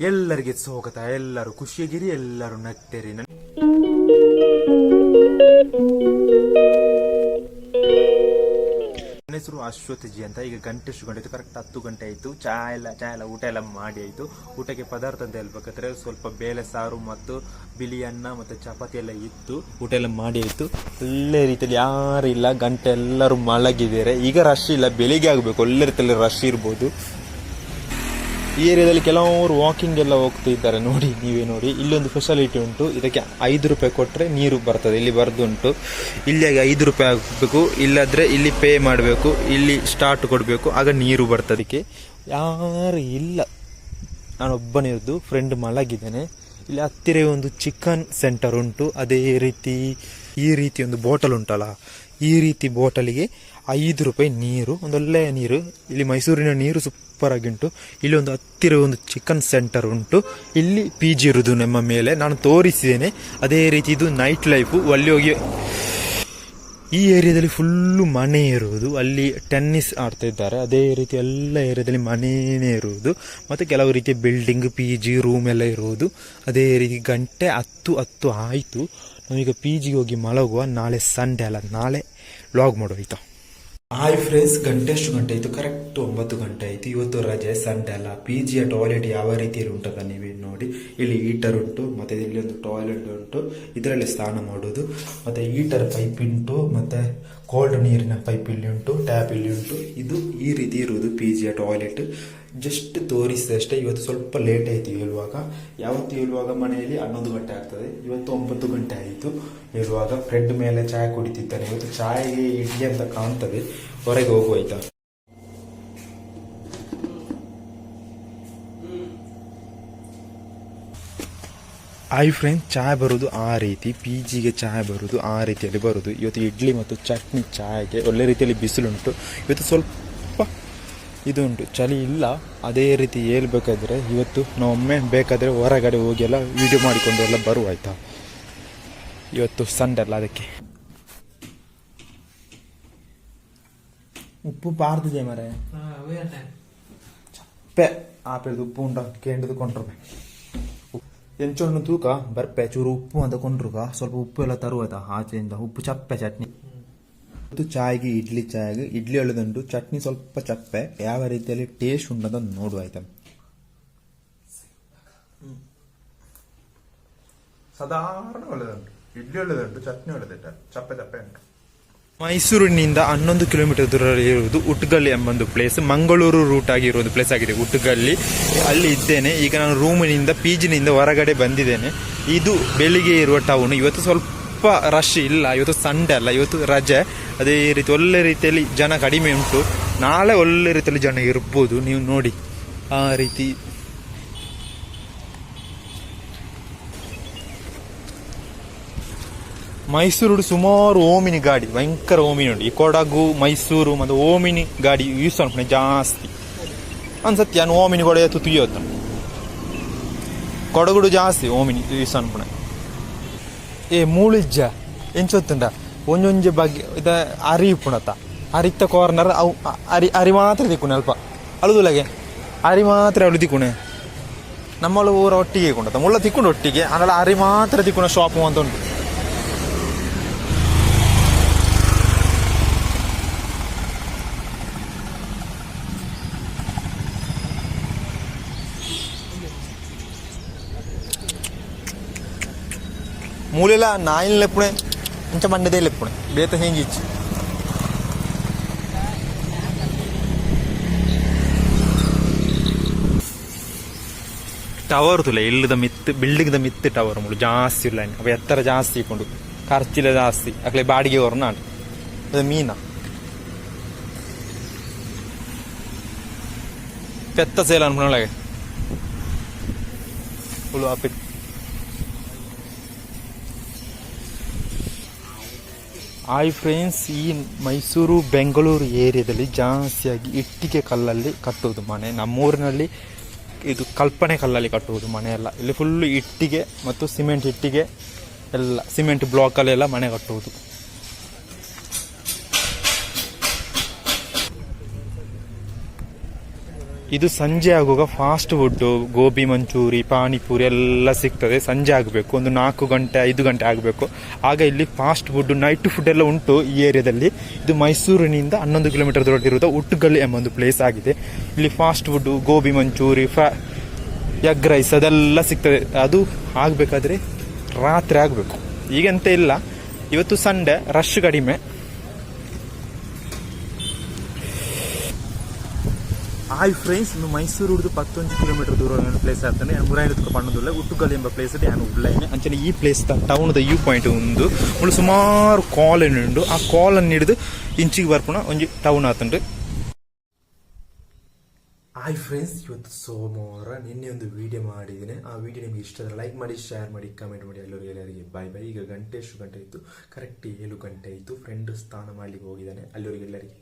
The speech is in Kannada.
ಎಲ್ಲರಿಗೆ ಸ್ವಾಗತ, ಎಲ್ಲರೂ ಖುಷಿಯಾಗಿರಿ, ಎಲ್ಲರೂ ನಗ್ತೇರಿ. ನನ್- ನನ್ನ ಹೆಸರು ಅಶ್ವಥ್ ಜಿ ಅಂತ, ಈಗ ಗಂಟೆ ಎಷ್ಟು ಗಂಟೆ ಆಯ್ತು ಕರೆಕ್ಟ್ ಹತ್ತು ಗಂಟೆ ಆಯ್ತು. ಚಾ ಎಲ್ಲ ಚಾ ಎಲ್ಲ, ಊಟ ಎಲ್ಲ ಮಾಡಿ ಆಯ್ತು. ಊಟಕ್ಕೆ ಪದಾರ್ಥ ಅಂತ ಹೇಳ್ಬೇಕಾದ್ರೆ ಸ್ವಲ್ಪ ಬೇಳೆ, ಸಾರು ಮತ್ತು ಬಿಳಿ ಅನ್ನ ಮತ್ತು ಚಪಾತಿ ಎಲ್ಲ ಇತ್ತು. ಊಟ ಎಲ್ಲ ಮಾಡಿ ಆಯ್ತು. ಒಳ್ಳೆ ರೀತಿಯಲ್ಲಿ ಯಾರು ಇಲ್ಲ, ಗಂಟೆ ಎಲ್ಲರೂ ಮಲಗಿದ್ದಾರೆ. ಈಗ ರಶ್ ಇಲ್ಲ, ಬೆಳಿಗ್ಗೆ ಆಗಬೇಕು. ಒಳ್ಳೆ ರೀತಿಯಲ್ಲಿ ರಶ್ ಇರ್ಬೋದು. ಈ ಏರಿಯಾದಲ್ಲಿ ಕೆಲವರು ವಾಕಿಂಗ್ ಎಲ್ಲ ಹೋಗ್ತಾ ಇದ್ದಾರೆ ನೋಡಿ, ನೀವೇ ನೋಡಿ. ಇಲ್ಲೊಂದು ಫೆಸಿಲಿಟಿ ಉಂಟು. ಇದಕ್ಕೆ ಐದು ರೂಪಾಯಿ ಕೊಟ್ಟರೆ ನೀರು ಬರ್ತದೆ. ಇಲ್ಲಿ ಬರೆದು ಇಲ್ಲಿ ಇಲ್ಲಿಗೆ ಐದು ರೂಪಾಯಿ ಆಗಬೇಕು. ಇಲ್ಲಾದರೆ ಇಲ್ಲಿ ಪೇ ಮಾಡಬೇಕು. ಇಲ್ಲಿ ಸ್ಟಾರ್ಟ್ ಕೊಡಬೇಕು. ಆಗ ನೀರು ಬರ್ತದೆ ಅದಕ್ಕೆ. ಯಾರು ಇಲ್ಲ. ನಾನೊಬ್ಬನೇ ಫ್ರೆಂಡ್ ಮಲಗಿದ್ದೇನೆ. ಇಲ್ಲಿ ಹತ್ತಿರ ಒಂದು ಚಿಕನ್ ಸೆಂಟರ್ ಉಂಟು. ಅದೇ ರೀತಿ, ಈ ರೀತಿ ಒಂದು ಬಾಟಲ್ ಉಂಟಲ್ಲ. ಈ ರೀತಿ ಬಾಟಲಿಗೆ ಐದು ರೂಪಾಯಿ ನೀರು ಒಂದೊಳ್ಳೆಯ ನೀರು. ಇಲ್ಲಿ ಮೈಸೂರಿನ ನೀರು ಸೂಪರ್ ಆಗಿ ಉಂಟು ಇಲ್ಲಿ ಒಂದು ಹತ್ತಿರ ಒಂದು ಚಿಕನ್ ಸೆಂಟರ್ ಉಂಟು. ಇಲ್ಲಿ ಪಿ ಜಿ ಇರುವುದು ನಮ್ಮ ಮೇಲೆ. ನಾನು ತೋರಿಸಿದ್ದೇನೆ. ಅದೇ ರೀತಿ ಇದು ನೈಟ್ ಲೈಫು ಅಲ್ಲಿ ಹೋಗಿ ಈ ಏರಿಯಾದಲ್ಲಿ ಫುಲ್ಲು ಮನೆ ಇರುವುದು. ಅಲ್ಲಿ ಟೆನ್ನಿಸ್ ಆಡ್ತಾ ಇದ್ದಾರೆ. ಅದೇ ರೀತಿ ಎಲ್ಲ ಏರಿಯಾದಲ್ಲಿ ಮನೆಯೇ ಇರುವುದು. ಮತ್ತು ಕೆಲವು ರೀತಿಯ ಬಿಲ್ಡಿಂಗ್ ಪಿ ಜಿ ರೂಮ್ ಎಲ್ಲ ಇರುವುದು. ಅದೇ ರೀತಿ ಗಂಟೆ ಹತ್ತು ಹತ್ತು ಆಯಿತು. ನಾವೀಗ ಪಿ ಜಿಗೆ ಹೋಗಿ ಮಲಗುವ, ನಾಳೆ ಸಂಡೇ ಅಲ್ಲ, ನಾಳೆ ಲಾಗ್ ಮಾಡೋಯ್ತು ಹಾಯ್ ಫ್ರೆಂಡ್ಸ್ ಗಂಟೆ ಎಷ್ಟು ಗಂಟೆ ಆಯಿತು. ಕರೆಕ್ಟ್ ಒಂಬತ್ತು ಗಂಟೆ ಆಯಿತು. ಇವತ್ತು ರಜೆ ಸಂಡೆ ಅಲ್ಲ. ಪಿ ಜಿಯ ಟಾಯ್ಲೆಟ್ ಯಾವ ರೀತಿಯಲ್ಲಿ ಉಂಟದ ನೀವು ನೋಡಿ. ಇಲ್ಲಿ ಹೀಟರ್ ಉಂಟು, ಮತ್ತು ಇಲ್ಲಿ ಒಂದು ಟಾಯ್ಲೆಟ್ ಉಂಟು. ಇದರಲ್ಲಿ ಸ್ನಾನ ಮಾಡೋದು. ಮತ್ತು ಹೀಟರ್ ಪೈಪ್ ಉಂಟು, ಮತ್ತು ಕೋಲ್ಡ್ ನೀರಿನ ಪೈಪ್ ಇಲ್ಲಿ ಉಂಟು ಟ್ಯಾಪ್ ಇಲ್ಲಿ ಉಂಟು. ಇದು ಈ ರೀತಿ ಇರುವುದು ಪಿ ಜಿಯ ಟಾಯ್ಲೆಟ್ ಜಸ್ಟ್ ತೋರಿಸಿದೆ ಅಷ್ಟೇ. ಇವತ್ತು ಸ್ವಲ್ಪ ಲೇಟ್ ಆಯಿತು ಹೇಳುವಾಗ. ಯಾವತ್ತು ಹೇಳುವಾಗ ಮನೆಯಲ್ಲಿ? ಹನ್ನೊಂದು ಗಂಟೆ ಆಗ್ತದೆ. ಇವತ್ತು ಒಂಬತ್ತು ಗಂಟೆ ಆಯಿತು ಹೇಳುವಾಗ. ಫ್ರೆಂಡ್ ಮೇಲೆ ಚಾಯ್ ಕುಡಿತಿದ್ದಾನೆ ಇವತ್ತು ಚಾಯ್ಗೆ ಇಡ್ಲಿ ಅಂತ ಕಾಣ್ತದೆ. ಹೊರಗೆ ಹೋಗೋಯ್ತಾ ಐ ಫ್ರೆಂಡ್ ಚಾಯ್ ಬರೋದು ಆ ರೀತಿ. ಪಿ ಜಿಗೆ ಚಾಯ್ ಬರೋದು ಆ ರೀತಿಯಲ್ಲಿ ಬರೋದು ಇವತ್ತು ಇಡ್ಲಿ ಮತ್ತು ಚಟ್ನಿ ಚಾಯ್ಗೆ ಒಳ್ಳೆ ರೀತಿಯಲ್ಲಿ ಬಿಸಿಲುಂಟು. ಇವತ್ತು ಸ್ವಲ್ಪ ಇದು ಉಂಟು ಚಳಿ ಇಲ್ಲ. ಅದೇ ರೀತಿ ಹೇಳ್ಬೇಕಾದ್ರೆ ಇವತ್ತು ನಾವೊಮ್ಮೆ ಬೇಕಾದರೆ ಹೊರಗಡೆ ಹೋಗಿ ಎಲ್ಲ ವಿಡಿಯೋ ಮಾಡಿಕೊಂಡು ಎಲ್ಲ ಬರುವ ಆಯ್ತಾ? ಇವತ್ತು ಸಂಡೆ ಅಲ್ಲ ಅದಕ್ಕೆ. ಉಪ್ಪು ಪಾರ್ದಿದೆ ಮರೆ. ಪೆ ಆಪೇದು ಉಪ್ಪು ಉಂಟ. ಕೇಂದ್ರದ ಕೊಂಡ್ರೆ ಎಂಚೋಣ ತೂಕ ಬರ್ಪೆ. ಚೂರು ಉಪ್ಪು ಅಂತ ಕೊಂಡ್ರುಗ. ಸ್ವಲ್ಪ ಉಪ್ಪು ಎಲ್ಲ ತರುವಾಯ್ತಾ? ಆಚೆಯಿಂದ ಉಪ್ಪು ಚಪ್ಪೆ ಚಟ್ನಿ. ಮತ್ತು ಚಾಯ್ಗೆ ಇಡ್ಲಿ ಚಾಯ್ಗೆ ಇಡ್ಲಿ ಒಳ್ಳೆದುಂಟು ಚಟ್ನಿ ಸ್ವಲ್ಪ ಚಪ್ಪೆ ಯಾವ ರೀತಿಯಲ್ಲಿ ಟೇಸ್ಟ್ ಉಂಟಂತ ನೋಡುವ ಆಯ್ತಾ ಸಾಧಾರಣ ಒಳ್ಳೆದುಂಟು. ಇಡ್ಲಿ ಒಳ್ಳೆದುಂಟು ಚಟ್ನಿ ಒಳ್ಳೆದಿಟ್ಟ ಚಪ್ಪೆ ಚಪ್ಪೆ ಉಂಟು. ಮೈಸೂರಿನಿಂದ ಹನ್ನೊಂದು ಕಿಲೋಮೀಟರ್ ದೂರದಲ್ಲಿ ಇರುವುದು ಉಟ್ಗಲ್ಲಿ ಎಂಬೊಂದು ಪ್ಲೇಸ್ ಮಂಗಳೂರು ರೂಟ್ ಆಗಿರುವುದು ಪ್ಲೇಸ್ ಆಗಿದೆ ಉಟ್ಗಲ್ಲಿ. ಅಲ್ಲಿ ಇದ್ದೇನೆ. ಈಗ ನಾನು ರೂಮಿನಿಂದ ಪಿ ಜಿನಿಂದ ಹೊರಗಡೆ ಬಂದಿದ್ದೇನೆ. ಇದು ಬೆಳಿಗ್ಗೆ ಇರುವ ಟೌನ್ ಇವತ್ತು ಸ್ವಲ್ಪ ರಶ್ ಇಲ್ಲ. ಇವತ್ತು ಸಂಡೆ ಅಲ್ಲ. ಇವತ್ತು ರಜೆ. ಅದೇ ರೀತಿ ಒಳ್ಳೆ ರೀತಿಯಲ್ಲಿ ಜನ ಕಡಿಮೆ ಉಂಟು. ನಾಳೆ ಒಳ್ಳೆ ರೀತಿಯಲ್ಲಿ ಜನ ಇರ್ಬೋದು, ನೀವು ನೋಡಿ. ಆ ರೀತಿ. ಮೈಸೂರು ಸುಮಾರು ಓಮಿನಿ ಗಾಡಿ, ಭಯಂಕರ ಓಮಿನಿ ಉಂಟು. ಈ ಕೊಡಗು, ಮೈಸೂರು, ಮತ್ತು ಓಮಿನಿ ಗಾಡಿ ಯೂಸ್ ಅನ್ಪಣೆ ಜಾಸ್ತಿ. ಅನ್ಸತ್ತೆ ನಾನು ಓಮಿನಿ ಕೂಡ ಎತ್ತು ತುಯ್ಯೋತ್ತ ಕೊಡಗುಡು ಜಾಸ್ತಿ ಓಮಿನಿ ಯೂಸ್ ಅನ್ಪಣೆ ಏ, ಮೂಳಿಜ್ಜ, ಎಂಚೊತ್ತುಂಡ? ಒಂಜೊಂಜೆ ಬಗ್ಗೆ ಇದ ಅರಿ ಪುಣತ ಅರಿತ್ತ ಕಾರ್ನರ್ ಅವು ಅ- ಅರಿ ಅರಿ ಮಾತ್ರ ದಿಕ್ಕುನೆ ಅಲ್ಪ ಅಳುದುಲಗೆ ಅರಿ ಮಾತ್ರ ಅಳು ದಿಕ್ಕುನೆ ನಮ್ಮಳು ಊರ ಒಟ್ಟಿಗೆ ಕೊಂಡತ ಮುಳ್ಳ ತಿಕ್ಕೊಂಡು ಒಟ್ಟಿಗೆ ಅದಲ್ಲ ಅರಿ ಮಾತ್ರ ತಿಕ್ಕುನ ಶಾಪು ಅಂತ ಉಂಟು ಮೂಲೆಲ್ಲ ನಾಯಿನ ಲೆಪ್ಪುಣೆ ಇಂಚ ಮಂಡದೇ ಲೆಪ್ಪುಣೆ ಬೇತ ಹೆಂಗಿಚ್ಚಿ ಟವರ್ ತುಲೆ ಇಲ್ಲದ ಮಿತ್ ಬಿಲ್ಡಿಂಗ್ ದ ಮಿತ್ ಟವರ್ ಮುಳು ಜಾಸ್ತಿ ಇಲ್ಲ ಅವ ಎತ್ತರ ಜಾಸ್ತಿ ಇಕೊಂಡು ಖರ್ಚಿಲ್ಲ ಜಾಸ್ತಿ ಅಕ್ಲೆ ಬಾಡಿಗೆ ಅವ್ರನ್ನ ಅದು ಮೀನ ಪೆತ್ತ ಸೇಲ ಅನ್ಪಣೊಳಗೆ ಹುಳು ಆ ಪೆತ್ ಹಾಯ್ ಫ್ರೆಂಡ್ಸ್, ಈ ಮೈಸೂರು, ಬೆಂಗಳೂರು ಏರಿಯಾದಲ್ಲಿ ಜಾಸ್ತಿಯಾಗಿ ಇಟ್ಟಿಗೆ ಕಲ್ಲಲ್ಲಿ ಕಟ್ಟುವುದು ಮನೆ. ನಮ್ಮೂರಿನಲ್ಲಿ ಇದು ಕಲ್ಪನೆ ಕಲ್ಲಲ್ಲಿ ಕಟ್ಟುವುದು ಮನೆಯೆಲ್ಲ ಇಲ್ಲಿ ಫುಲ್ಲು ಇಟ್ಟಿಗೆ ಮತ್ತು ಸಿಮೆಂಟ್ ಇಟ್ಟಿಗೆ ಎಲ್ಲ, ಸಿಮೆಂಟ್ ಬ್ಲಾಕಲ್ಲೆಲ್ಲ ಮನೆ ಕಟ್ಟುವುದು. ಇದು ಸಂಜೆ ಆಗುವಾಗ ಫಾಸ್ಟ್ ಫುಡ್ ಗೋಬಿ ಮಂಚೂರಿ, ಪಾನಿಪುರಿ ಎಲ್ಲ ಸಿಗ್ತದೆ. ಸಂಜೆ ಆಗಬೇಕು, ಒಂದು ನಾಲ್ಕು ಗಂಟೆ, ಐದು ಗಂಟೆ ಆಗಬೇಕು. ಆಗ ಇಲ್ಲಿ ಫಾಸ್ಟ್ ಫುಡ್ ನೈಟ್ ಫುಡ್ ಎಲ್ಲ ಉಂಟು ಈ ಏರಿಯಾದಲ್ಲಿ. ಇದು ಮೈಸೂರಿನಿಂದ ಹನ್ನೊಂದು ಕಿಲೋಮೀಟರ್ ದೂರದಲ್ಲಿರುವ ಉಟ್ಟುಗಲ್ಲಿ ಎಂಬ ಒಂದು ಪ್ಲೇಸ್ ಆಗಿದೆ. ಇಲ್ಲಿ fast food gobi manchuri fry egg rice ಅದೆಲ್ಲ ಸಿಗ್ತದೆ. ಅದು ಆಗಬೇಕಾದ್ರೆ ರಾತ್ರಿ ಆಗಬೇಕು. ಈಗಂತ ಇಲ್ಲ. ಇವತ್ತು ಸಂಡೇ ರಶ್ ಕಡಿಮೆ. ಹಾಯ್ ಫ್ರೆಂಡ್ಸ್ ಇನ್ನು ಮೈಸೂರು ಹಿಡಿದು ಪತ್ತೊಂದು ಕಿಲೋಮೀಟರ್ ದೂರ ಪ್ಲೇಸ್ ಆಗ್ತಾನೆ. ಮುರಾಯಿಡಕ್ಕೆ ಪಣ್ಣದುಲ್ಲ ಉಟ್ಟುಗಲ್ ಎಂಬ ಪ್ಲೇಸ್ ನಾನು ಉಳ್ಳೇನೆ ಅಂಚನೆ ಈ ಪ್ಲೇಸ್ ಟೌನ್ ದ ಯೂ ಪಾಯಿಂಟ್ ಉಂದು ಮುಳು ಸುಮಾರು ಕಾಲ್ ಉಂಡು. ಆ ಕಾಲ್ ಹಿಡಿದು ಇಂಚಿಗೆ ಬರ್ಪುಣ, ಒಂಜಿ ಟೌನ್ ಆತಂಡು ಹಾಯ್ ಫ್ರೆಂಡ್ಸ್ ಇವತ್ತು ಸೋಮವಾರ ನಿನ್ನೆ ಒಂದು ವಿಡಿಯೋ ಮಾಡಿದ್ದೀನಿ. ಆ ವಿಡಿಯೋ ನಿಮಗೆ ಇಷ್ಟ ಆದರೆ ಲೈಕ್ ಮಾಡಿ ಶೇರ್ ಮಾಡಿ ಕಮೆಂಟ್ ಮಾಡಿ ಎಲ್ಲರಿಗೂ ಎಲ್ಲರಿಗೆ ಬಾಯ್ ಬಾಯ್ ಈಗ ಗಂಟೆ ಎಷ್ಟು ಗಂಟೆ ಇತ್ತು ಕರೆಕ್ಟ್ ಏಳು ಗಂಟೆ ಆಯಿತು. ಫ್ರೆಂಡ್ ಸ್ನಾನ ಮಾಡಲಿಕ್ಕೆ ಹೋಗಿದ್ದಾನೆ. ಅಲ್ಲಿವರಿಗೆ ಎಲ್ಲರಿಗೆ